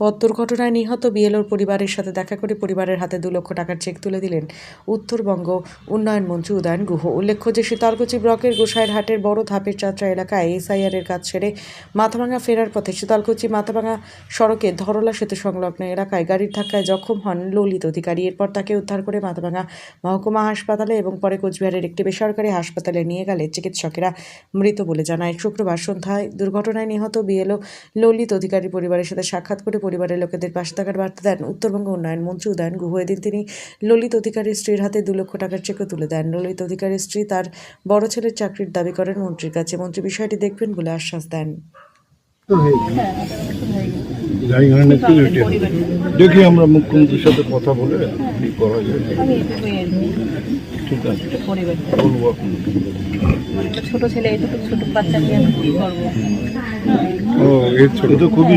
পথ দুর্ঘটনায় নিহত বিএলওর পরিবারের সাথে দেখা করে পরিবারের হাতে দু লক্ষ টাকার চেক তুলে দিলেন উত্তরবঙ্গ উন্নয়ন মন্ত্রী উদয়ন গুহ। উল্লেখ্য যে শীতলকুচি ব্লকের গোসাইরহাটের বড় ধাপের যাত্রা এলাকায় এসআইআর এর কাজ ছেড়ে মাথাভাঙা ফেরার পথে শীতলকুচি মাথাভাঙা সড়কে ধরলা সেতু সংলগ্ন এলাকায় গাড়ির ধাক্কায় জখম হন ললিত অধিকারী। এরপর তাকে উদ্ধার করে মাথাভাঙা মহকুমা হাসপাতালে এবং পরে কোচবিহারের একটি বেসরকারি হাসপাতালে নিয়ে গেলে চিকিৎসকেরা মৃত বলে জানায়। শুক্রবার সন্ধ্যায় দুর্ঘটনায় নিহত বিএলও ললিত অধিকারী পরিবারের সাথে সাক্ষাৎ করে পরিবারের লোকেদের পাশে থাকার বার্তা দেন উত্তরবঙ্গ উন্নয়ন মন্ত্রী উদয়ন গুহ। এদিন তিনি ললিত অধিকারীর স্ত্রীর হাতে দু লক্ষ টাকার চেকও তুলে দেন। ললিত অধিকারীর স্ত্রী তার বড় ছেলের চাকরির দাবি করেন মন্ত্রীর কাছে। মন্ত্রী বিষয়টি দেখবেন বলে আশ্বাস দেন। দেখি আমরা মুখ্যমন্ত্রীর সাথে কথা বলে কি করা যায়। ঠিক আছে। বলব ছোট ছেলে এটুকু ছোট বাচ্চা নিয়ে আমি কি করব? ও এর ছোট তো খুবই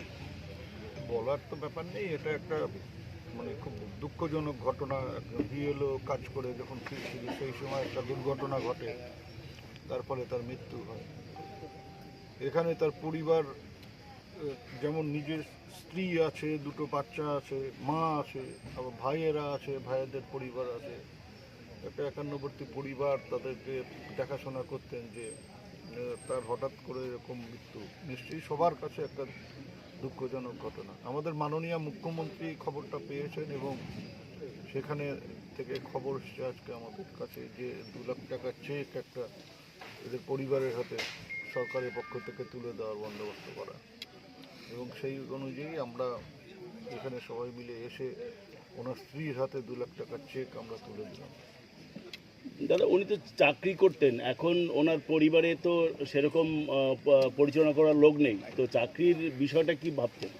বলার তো ব্যাপার নেই, এটা একটা মানে খুব দুঃখজনক ঘটনা। বিএলও কাজ করে যখন ফিরছিল, সেই সময় একটা দুর্ঘটনা ঘটে তারপরে তার মৃত্যু হয়। এখানে তার পরিবার যেমন নিজের স্ত্রী আছে, দুটো বাচ্চা আছে, মা আছে, আবার ভাইয়েরা আছে, ভাইয়েদের পরিবার আছে। একটা একান্নবর্তী পরিবার তাদেরকে দেখাশোনা করতেন যে তার হঠাৎ করে এরকম মৃত্যু। নিশ্চয়ই সবার কাছে একটা দুঃখজনক ঘটনা। আমাদের মাননীয় মুখ্যমন্ত্রী খবরটা পেয়েছেন এবং সেখানে থেকে খবর এসছে আজকে আমাদের কাছে যে দু লাখ টাকার চেক একটা এদের পরিবারের হাতে সরকারের পক্ষ থেকে তুলে দেওয়ার বন্দোবস্ত করা। এবং সেই অনুযায়ী আমরা এখানে সবাই মিলে এসে ওনার স্ত্রীর হাতে দু লাখ টাকার চেক আমরা তুলে দিলাম। দাদা, উনি তো চাকরি করতেন। এখন ওনার পরিবারে তো সেরকম পরিচালনা করার লোক নেই। তো চাকরির বিষয়টা কি ভাবছেন?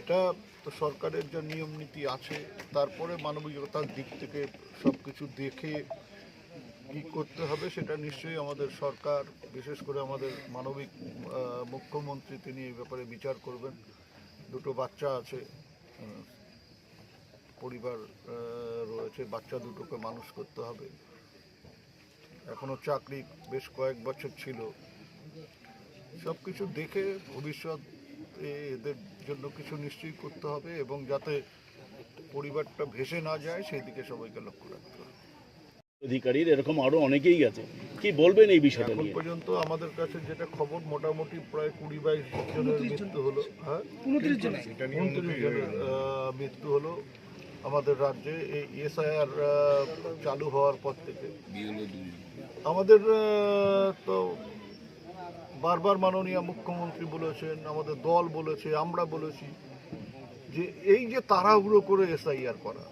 এটা তো সরকারের যে নিয়ম নীতি আছে, তারপরে মানবিকতার দিক থেকে সব কিছু দেখে কি করতে হবে, সেটা নিশ্চয়ই আমাদের সরকার, বিশেষ করে আমাদের মানবিক মুখ্যমন্ত্রী, তিনি এই ব্যাপারে বিচার করবেন। দুটো বাচ্চা আছে পরিবার রয়েছে, বাচ্চা দুটোকে মানুষ করতে হবে। এখনও চাকরি বেশ কয়েক বছর ছিল। সব কিছু দেখে ভবিষ্যৎ এদের জন্য কিছু নিশ্চয়ই করতে হবে এবং যাতে পরিবারটা ভেসে না যায় সেই দিকে সবাইকে লক্ষ্য রাখতে হবে। অধিকারীর এরকম আরও অনেকেই আছে কি বলবেন এই বিষয়টা এখন পর্যন্ত আমাদের কাছে যেটা খবর মোটামুটি প্রায় কুড়ি বাইশ জনের মৃত্যু হলো হ্যাঁ? উনত্রিশ জনের। আহ, মৃত্যু হলো। আমাদের রাজ্যে এই এসআইআর চালু হওয়ার পর থেকে। আমাদের তো বারবার মাননীয় মুখ্যমন্ত্রী বলেছেন আমাদের দল বলেছে আমরা বলেছি যে এই যে তাড়াহুড়ো করে এসআইআর করা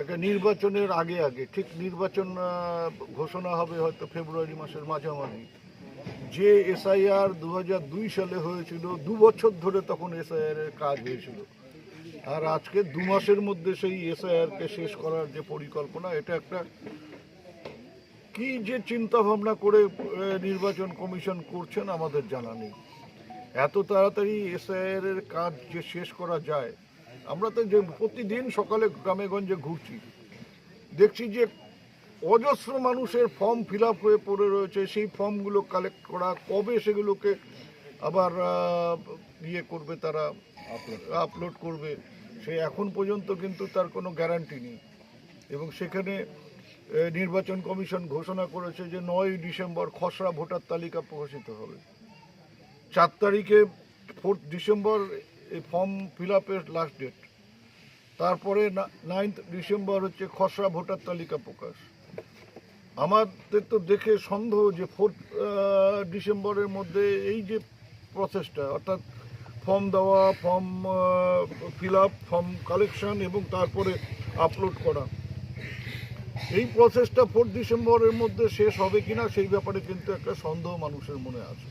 একটা নির্বাচনের আগে আগে ঠিক নির্বাচন ঘোষণা হবে হয়তো ফেব্রুয়ারি মাসের মাঝামাঝি যে এসআইআর দু দুই সালে হয়েছিল দু বছর ধরে তখন এসআইআর এর কাজ হয়েছিল। আর আজকে দু মাসের মধ্যে সেই এসআইআর কে শেষ করার যে পরিকল্পনা, এটা একটা কি যে চিন্তা ভাবনা করে নির্বাচন কমিশন করছেন আমাদের জানা নেই। এত তাড়াতাড়ি এসআইআর এর কাজ যে শেষ করা যায়, আমরা তো যে প্রতিদিন সকালে গ্রামে গঞ্জে ঘুরছি, দেখছি যে অজস্র মানুষের ফর্ম ফিল হয়ে পড়ে রয়েছে, সেই ফর্মগুলো কালেক্ট করা, কবে সেগুলোকে আবার ইয়ে করবে তারা আপলোড করবে। সে এখন পর্যন্ত কিন্তু তার কোনো গ্যারান্টি নেই। এবং সেখানে নির্বাচন কমিশন ঘোষণা করেছে যে নয় ডিসেম্বর খসড়া ভোটার তালিকা প্রকাশিত হবে। চার তারিখে ফোর্থ ডিসেম্বর এই ফর্ম ফিল আপের লাস্ট ডেট তারপরে নাইন্থ ডিসেম্বর হচ্ছে খসড়া ভোটার তালিকা প্রকাশ। আমাদের তো দেখে সন্দেহ যে ফোর্থ ডিসেম্বরের মধ্যে এই যে প্রসেসটা অর্থাৎ ফর্ম দেওয়া form fill up form collection এবং তারপরে আপলোড করা। এই প্রসেসটা ফোর্থ ডিসেম্বরের মধ্যে শেষ হবে কিনা সেই ব্যাপারে কিন্তু একটা সন্দেহ মানুষের মনে আছে।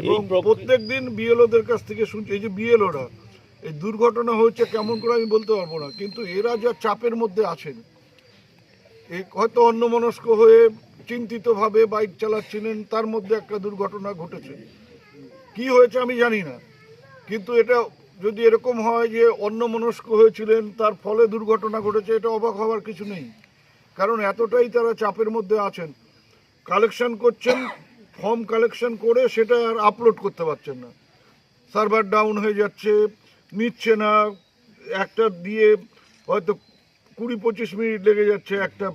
এবং প্রত্যেক দিন বিএলওদের কাছ থেকে শুনছি এই যে বিএলওরা এই দুর্ঘটনা হয়েছে কেমন করে আমি বলতে পারব না কিন্তু এরা যা চাপের মধ্যে আছেন এই হয়তো অন্যমনস্ক হয়ে চিন্তিতভাবে বাইক চালাচ্ছিলেন তার মধ্যে একটা দুর্ঘটনা ঘটেছে। কি হয়েছে আমি জানি না। কিন্তু এটা যদি এরকম হয় যে অন্যমনস্ক হয়েছিলেন, তার ফলে দুর্ঘটনা ঘটেছে, এটা অবাক হওয়ার কিছু নেই। কারণ এতটাই তারা চাপের মধ্যে আছেন। কালেকশন করছেন, ফর্ম কালেকশন করে সেটা আর আপলোড করতে পারছেন না। সার্ভার ডাউন হয়ে যাচ্ছে, নিচ্ছে না, একটা দিয়ে হয়তো কুড়ি পঁচিশ মিনিট লেগে যাচ্ছে একটা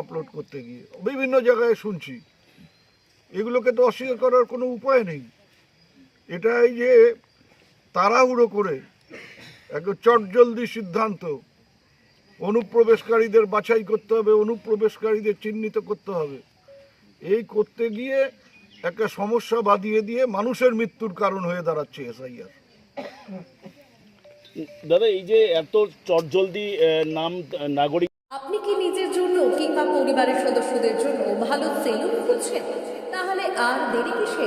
আপলোড করতে গিয়ে। বিভিন্ন জায়গায় শুনছি। এগুলোকে তো অস্বীকার করার কোনো উপায় নেই। এটাই যে তাড়াহুড়ো করে একটা চটজলদি সিদ্ধান্ত অনুপ্রবেশকারীদের বাছাই করতে হবে অনুপ্রবেশকারীদের চিহ্নিত করতে হবে। এই করতে গিয়ে একটা সমস্যা বাদিয়ে দিয়ে মানুষের মৃত্যুর কারণ হয়ে দাঁড়াচ্ছে এসআইআর। দাদা এই যে এত চটজলদি নাম নাগরিক আপনি কি নিজের জন্য কিংবা পরিবারের সদস্যদের জন্য ভালো সেলুন খুঁজছেন? তাহলে আর দেরি কিসে